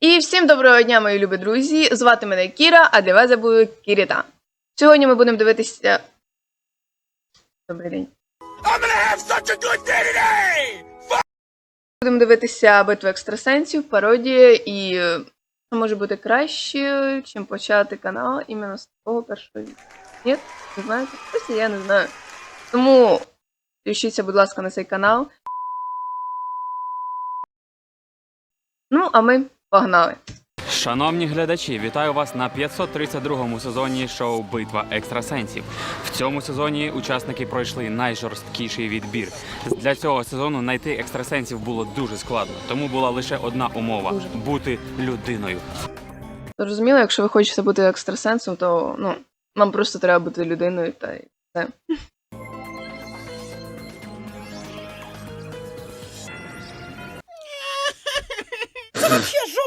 І всім доброго дня, мої любі друзі! Звати мене Кіра, а для вас я буду Кіріта. Сьогодні ми будемо дивитися. Добрий день. Будемо дивитися битву екстрасенсів, пародія і е, що може бути краще, чим почати канал іменно з такого першого відео. Ні? Не знаєте? Просто я не знаю. Тому підпишіться, будь ласка, на цей канал. Ну, а ми погнали. Шановні глядачі, вітаю вас на 532-му сезоні шоу Битва екстрасенсів. В цьому сезоні учасники пройшли найжорсткіший відбір. Для цього сезону знайти екстрасенсів було дуже складно, тому була лише одна умова бути людиною. Зрозуміло, якщо ви хочете бути екстрасенсом, то ну, вам просто треба бути людиною та й все. Це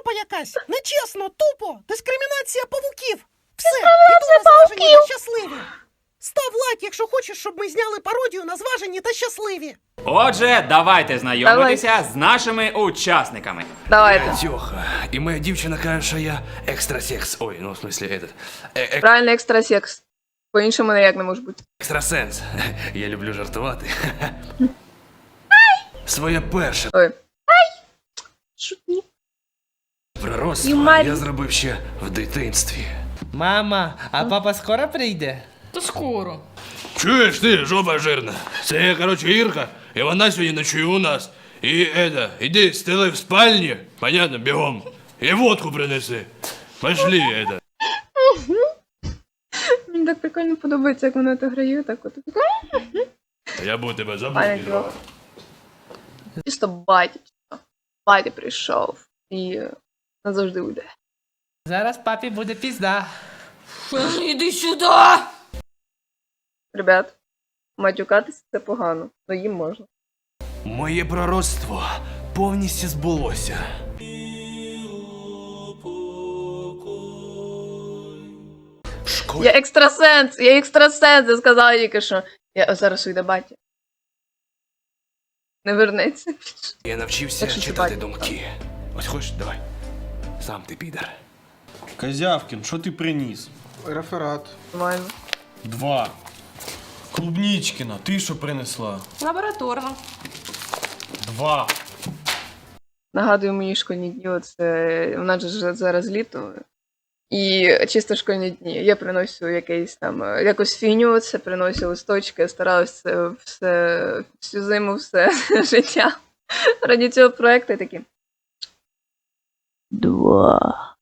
жопа якась! Нечесно, тупо! Дискримінація павуків! Все, піду на зважені та щасливі! Став лайк, якщо хочеш, щоб ми зняли пародію на зважені та щасливі! Отже, давайте знайомитися з нашими учасниками. Давайте. Тьоха. І моя дівчина каже, що я екстрасекс. Ой, ну в смысле этот. Е- е- Правильно, екстрасекс. По-іншому ніяк не може бути. Екстрасенс. Я люблю жартувати. Своє перше Ой. Шутні. пророцтво Юморі. я зробив ще в дитинстві. Мама, а папа скоро прийде? Та скоро. Чуєш ти, жопа жирна? Це, короче, Ірка, і вона сьогодні ночує у нас. І это, іди стели в спальні, понятно, бігом. І водку принеси. Пошли, это. Мені так прикольно подобається, як вона це грає, так от. Я буду тебе Пані забути. Чисто батя. Батя прийшов і е, назавжди уйде. Зараз папі буде пізда. Іди сюди! Ребят, матюкатися це погано, но їм можна. Моє пророцтво повністю збулося. Я екстрасенс! Я екстрасенс! Я сказала тільки що. Я зараз уйде батя. Не вернеться. я навчився читати. думки. Ось хочеш, давай. Сам ти підер. Козявкин, що ти приніс? Реферат. Нормально. Два. Клубнічкіна, ти що принесла? Лабораторно. Два. Нагадую мої школьні дні, це у нас же зараз літо. І чисто школьні дні. Я приносю якийсь там е, якусь фігню, це приносю листочки, стараюся все, всю зиму, все життя. Раді цього проекту такі. Два.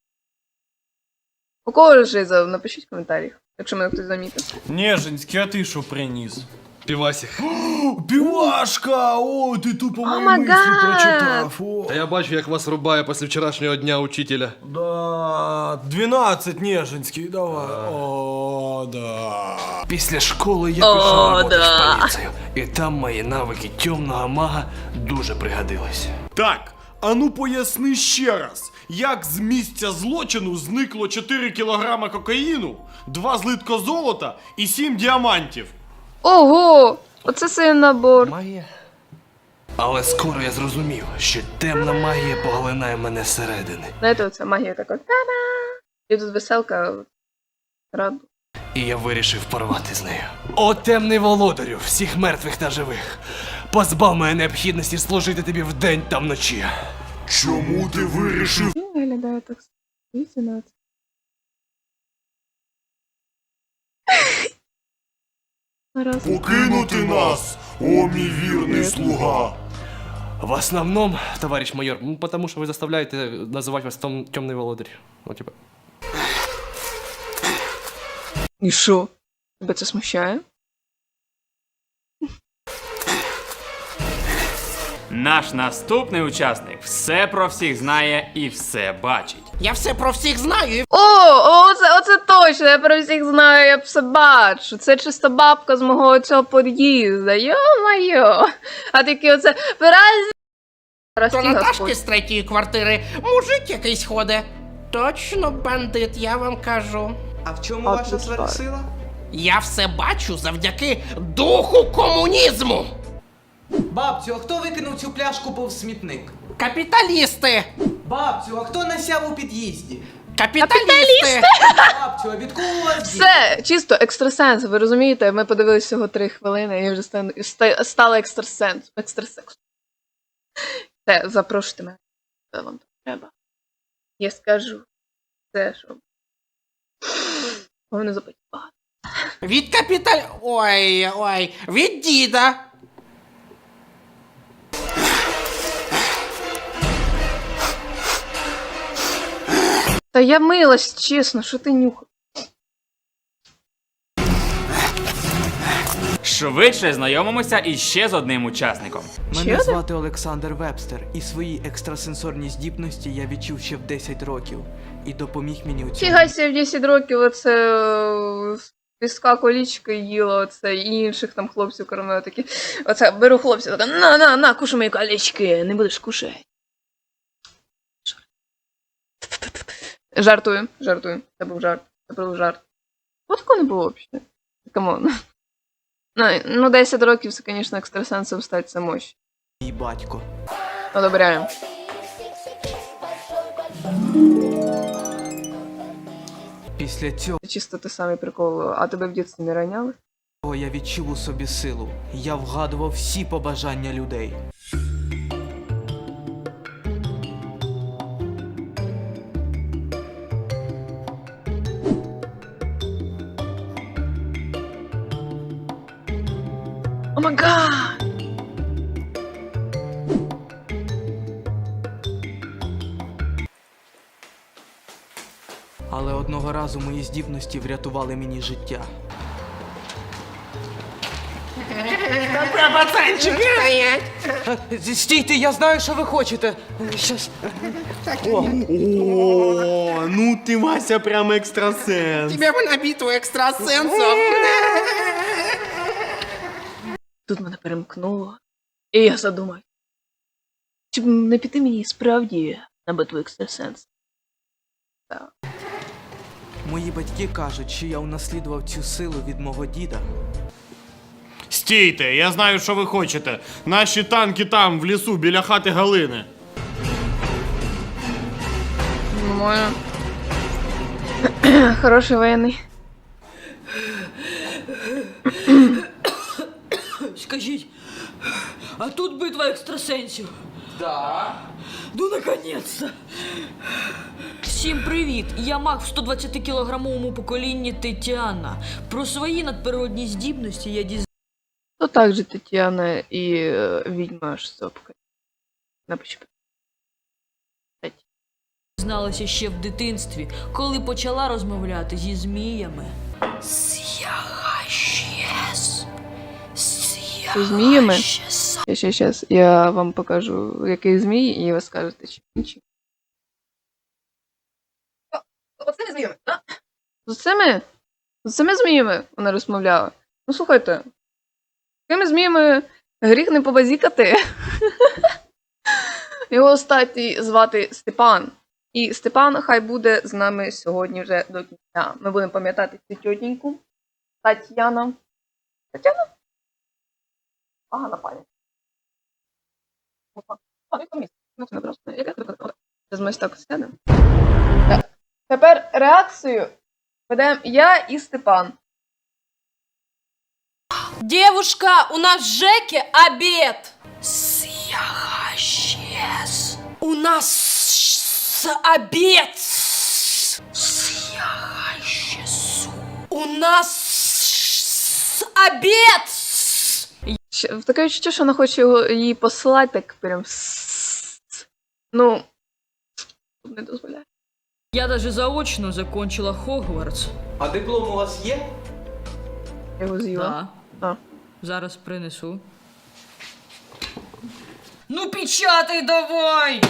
У кого жиза? Напишіть в коментарях, якщо мене хтось замітив. Нежинський, а ти що приніс? Півасік. Півашка! О, ти тупо мої my мислі God! прочитав, О. Та я бачу, як вас рубає після вчорашнього дня учителя. Да, 12 Нежинський, давай. О, да. Після школи я О, пішов роботи да. в поліцію. І там мої навики темного мага дуже пригодились. Так, а ну поясни ще раз, Як з місця злочину зникло 4 кілограма кокаїну, 2 злитка золота і 7 діамантів. Ого! Оце цей набор. Магія. Але скоро я зрозумів, що темна магія поглинає мене зсередини. Знаєте, оця магія така. Та-да! І тут веселка. Рад. І я вирішив порвати з нею. О, темний володарю, всіх мертвих та живих. Позбав мене необхідності служити тобі вдень та вночі. Чому ти вирішив виглядає так дивіться на це. Раз. покинути нас, о мій вірний слуга? В основном, товарищ майор, ну, потому что вы заставляете называть вас том, темный володарь. Ну, типа. І що? Тебе це смущає? Наш наступний учасник все про всіх знає і все бачить. Я все про всіх знаю і О, оце, оце точно, я про всіх знаю, я все бачу. Це чисто бабка з мого цього під'їзда. Йо-моє. А такі оце виразі. до Прості Наташки з третьої квартири мужик якийсь ходить. Точно бандит, я вам кажу. А в чому А ваша тут сверхсила? Я все бачу завдяки духу комунізму. Бабцю, а хто викинув цю пляшку повз смітник? Капіталісти! Бабцю, а хто насяв у під'їзді? Капіталісти! Бабцю, а від кого у вас діти? Все, чисто екстрасенс, ви розумієте? Ми подивилися всього три хвилини, і я вже стану, ста- стала екстрасенс. Екстрасекс. Все, запрошуйте мене. Що вам треба. Я скажу все, що. Вони запитати. Від капіталь... Ой, ой, від діда. Та я милась, чесно, що ти нюхав? Швидше знайомимося іще з одним учасником. Мене один? звати Олександр Вебстер, і свої екстрасенсорні здібності я відчув ще в 10 років і допоміг мені у цьому. Фігайся в 10 років оце е, піска колічки їла, оце і інших там хлопців кормила такі. Оце беру хлопців, така на, на, на, кушай мої колічки, не будеш кушати. Жартую, жартую. Це був жарт. Це був жарт. От такого не було взагалі. Камон. Ну, ну, 10 років це, звісно, екстрасенсом стати це мощь. Мій батько. Одобряю. Після цього Це чисто те самий прикол. А тебе в дитинстві не раняли? я відчув у собі силу. Я вгадував всі побажання людей. Разу мої здібності врятували мені життя. Е, Стійте, я знаю, що ви хочете. Щас. О, ну ти Вася прям екстрасенс. Тебе в набиту екстрасенсом. Тут мене перемкнуло. І я задумав. Чи б не піти мені справді на битву екстрасенс? Мої батьки кажуть, що я унаслідував цю силу від мого діда. Стійте, я знаю, що ви хочете. Наші танки там, в лісу, біля хати Галини. Нормально. Хороший воєнний. Скажіть, а тут битва екстрасенсів? Да. Ну, наконец-то. Всім привіт! Я маг в 120-кілограмовому поколінні Тетяна. Про свої надприродні здібності я То так же Тетяна і е, відьма аж сопка. Напиши. дізналася ще в дитинстві, коли почала розмовляти зі зміями. Зі зміями? Я ще щас, я вам покажу, який змій, і ви скажете, чи інші. Не зміями, так? З цими? З цими зміями вона розмовляла. Ну слухайте, з цими зміями гріх не побазікати. Його статі звати Степан. І Степан хай буде з нами сьогодні вже до кінця. Ми будемо пам'ятати цю тітеньку. Тетяна. Тетяна? Погана пам'ять. Опа. А, яка місце? Ну, це не просто. Яке це таке? Це з моєї так сяде. Так. Тепер реакцію ведемо я і Степан. Девушка, у нас в ЖЭКе обед. Съехащес. У нас обед. Съехащес. У нас обед. Таке відчуття, що вона хоче його, її посилати, так прям. Ну. Не дозволяє. Я даже заочно закончила Хогвартс. А диплом у вас є? Я його з'їла. Да. А. Зараз принесу. Ну печатай давай!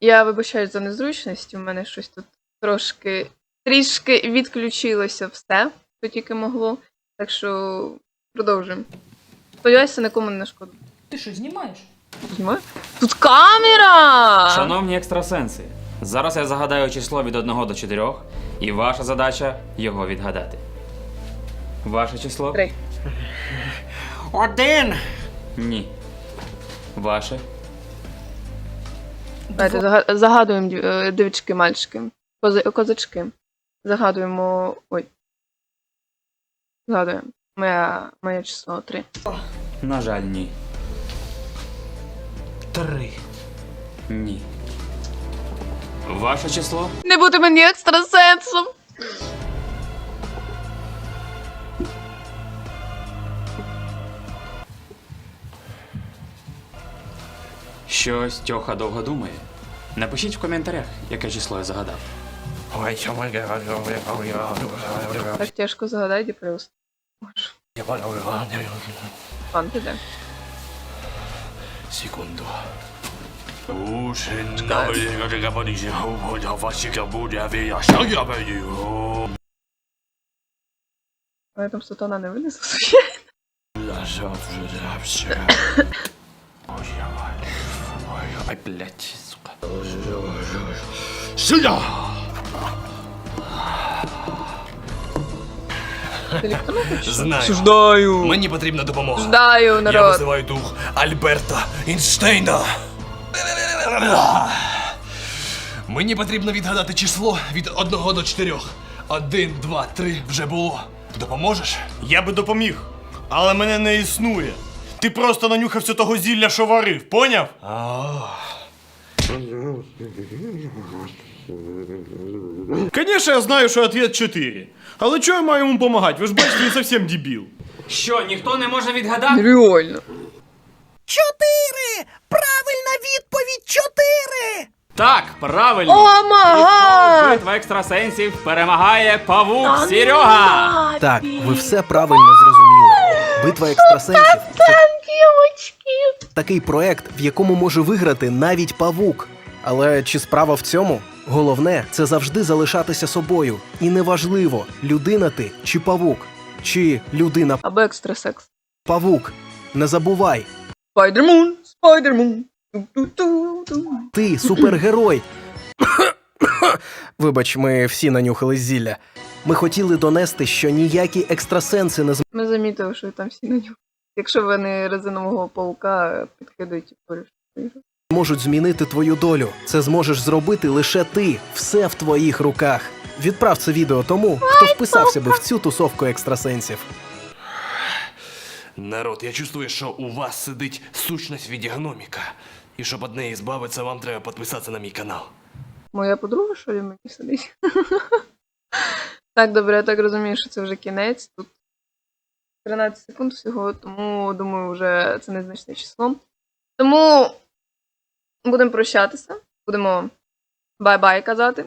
Я вибачаюсь за незручність, у мене щось тут трошки трішки відключилося все, що тільки могло. Так що продовжуємо. Сподіваюся, нікому не нашкодить. Ти що, знімаєш? Знімаю? Тут камера! Шановні екстрасенси, зараз я загадаю число від 1 до 4, і ваша задача його відгадати. Ваше число? Три. Один. Ні. Ваше? Давайте зага- загадуємо дів- е, дівчатки, мальчики. Кози, козачки. Загадуємо. Ой. Загадуємо. Моя, моє число 3. На жаль, ні. Три. Ні. Ваше число? Не бути мені екстрасенсом! Щось Тьоха довго думає. Напишіть в коментарях, яке число я загадав. Так тяжко загадайте просто. Пан піде. Секунду. Уже навіть подивіться, ваші буде я Але там сатана не виліз. Ай, блядь, сука. Сюда! Знаю. Осуждаю. Мені потрібна допомога. Ждаю, Я народ. визиваю дух Альберта Інштейна. Мені потрібно відгадати число від 1 до 4. 1, 2, 3 вже було. Допоможеш? Я би допоміг, але мене не існує. Ти просто нанюхався того зілля, що варив, поняв? Конечно, я знаю, що ответ 4. Але чого я маю йому допомагати? Ви ж бачите, він зовсім дебіл. Що, ніхто не може відгадати? Реально. Чотири! Правильна відповідь чотири! Так, правильно. О, мага! Екстрасенсів перемагає павук Серега. Так, ви все правильно зрозуміли. Битва екстрасенсів це такий проект, в якому може виграти навіть павук. Але чи справа в цьому? Головне це завжди залишатися собою. І неважливо, людина ти чи павук, чи людина Або екстрасекс. павук. Не забувай, Спайдермун, спайдермун. Ти супергерой. Вибач, ми всі нанюхали зілля. Ми хотіли донести, що ніякі екстрасенси не Ми замітили, що там всі на нього. Якщо вони резинового паука підкидують і можуть змінити твою долю. Це зможеш зробити лише ти. Все в твоїх руках. Відправ це відео тому, хто вписався би в цю тусовку екстрасенсів. Народ, я чувствую, що у вас сидить сущність від гноміка. І щоб від неї збавитися, вам треба підписатися на мій канал. Моя подруга, що ли, мені сидить? так, добре, я так розумію, що це вже кінець. Тут 13 секунд всього, тому думаю, вже це незначне число. Тому будемо прощатися, будемо бай-бай казати.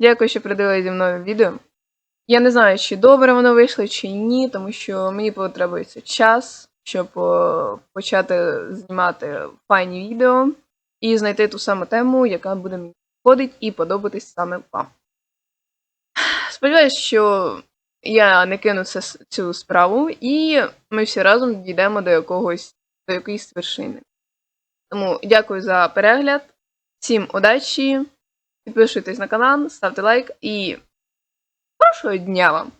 Дякую, що придивилися зі мною відео. Я не знаю, чи добре воно вийшло, чи ні, тому що мені потребується час, щоб почати знімати файні відео і знайти ту саму тему, яка буде мені підходить і подобатись саме вам. Сподіваюсь, що я не кину цю справу, і ми всі разом дійдемо до якогось до якоїсь вершини. Тому дякую за перегляд, всім удачі, підписуйтесь на канал, ставте лайк і хорошого дня вам!